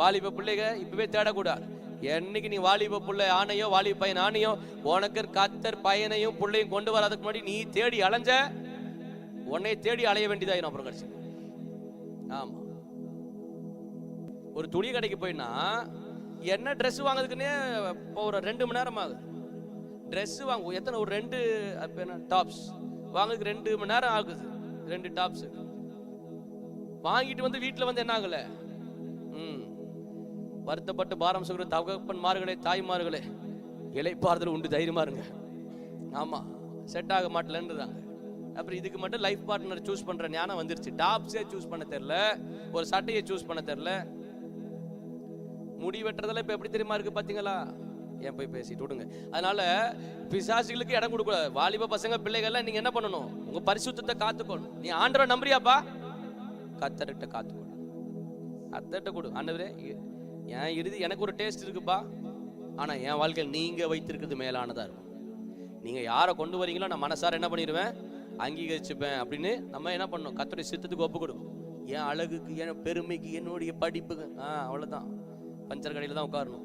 வாலிப பிள்ளைக இப்பவே தேடக்கூடாது என்னைக்கு நீ வாலிப பிள்ளை ஆணையோ வாலிப பையன் ஆணையோ உனக்கு கத்தர் பையனையும் பிள்ளையும் கொண்டு வராதுக்கு முன்னாடி நீ தேடி அலைஞ்ச உன்னை தேடி அலைய வேண்டியதாயிரும் அப்புறம் கடைசி. ஆமா. ஒரு துணி கடைக்கு போயினா என்ன ட்ரெஸ் வாங்குறதுக்குன்னே இப்போ ஒரு ரெண்டு மணி நேரம் ஆகுது. ட்ரெஸ் வாங்குவோம் எத்தனை ஒரு ரெண்டு என்ன டாப்ஸ் வாங்குறதுக்கு ரெண்டு மணி நேரம் ஆகுது. ரெண்டு டாப்ஸ் வாங்கிட்டு வந்து வீட்டில் வந்து என்ன ஆகலை? ம். வருத்தப்பட்டு பாரம் சுகிற தகப்பன்மார்களே தாய்மார்களே இலைப்பாறுதல் உண்டு தைரியமா இருங்க. ஆமா செட் ஆக மாட்டலன்றாங்க. அப்புறம் இதுக்கு மட்டும் லைஃப் பார்ட்னர் சூஸ் பண்ற ஞானம் வந்துருச்சு. டாப்ஸே சூஸ் பண்ண தெரியல. ஒரு சட்டையை சூஸ் பண்ண தெரியல. முடி வெட்டுறதெல்லாம் இப்ப எப்படி தெரியுமா இருக்கு பாத்தீங்களா? ஏன் போய் பேசிட்டு விடுங்க. அதனால பிசாசுகளுக்கு இடம் கொடுக்கூடாது வாலிப பசங்க பிள்ளைகள்லாம் நீங்க என்ன பண்ணணும்? உங்க பரிசுத்தத்தை காத்துக்கணும். நீ ஆண்டவரை நம்புறியாப்பா? கத்தர்கிட்ட காத்துக்கணும். கத்தர்கிட்ட கொடு. ஆண்டவரே என் இறுதி எனக்கு ஒரு டேஸ்ட் இருக்குப்பா. ஆனால் என் வாழ்க்கையில் நீங்கள் வைத்திருக்கிறது மேலானதாக இருக்கும். நீங்கள் யாரை கொண்டு வரீங்களோ நான் மனசார என்ன பண்ணிடுவேன் அங்கீகரிச்சுப்பேன் அப்படின்னு நம்ம என்ன பண்ணோம் கத்துடைய சித்தத்துக்கு ஒப்பு கொடுக்கும் என் அழகுக்கு என் பெருமைக்கு என்னுடைய படிப்புக்கு. ஆ அவ்வளோதான் பஞ்சர் கடையில் தான் உட்காரணும்.